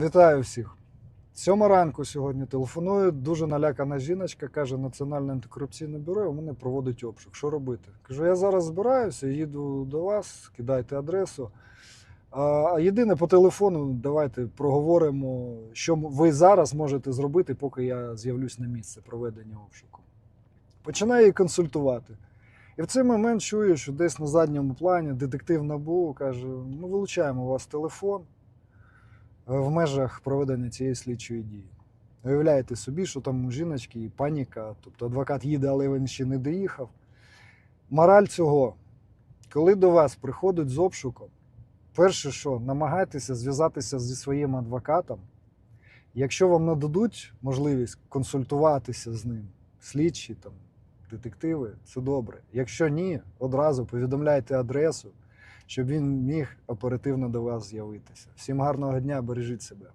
Вітаю всіх. Сьома ранку сьогодні телефоную. Дуже налякана жіночка, каже, Національне антикорупційне бюро у мене проводить обшук. Що робити? Кажу, я зараз збираюся, їду до вас, кидайте адресу. А єдине по телефону, давайте проговоримо, що ви зараз можете зробити, поки я з'явлюсь на місце проведення обшуку. Починаю її консультувати. І в цей момент чую, що десь на задньому плані детектив НАБУ каже: ми вилучаємо у вас телефон в межах проведення цієї слідчої дії. Уявляєте собі, що там у жіночки і паніка, тобто адвокат їде, але він ще не доїхав. Мораль цього, коли до вас приходять з обшуком, перше, що намагайтеся зв'язатися зі своїм адвокатом. Якщо вам нададуть можливість консультуватися з ним, слідчі там, детективи, це добре. Якщо ні, одразу повідомляйте адресу, щоб він міг оперативно до вас з'явитися. Всім гарного дня, бережіть себе.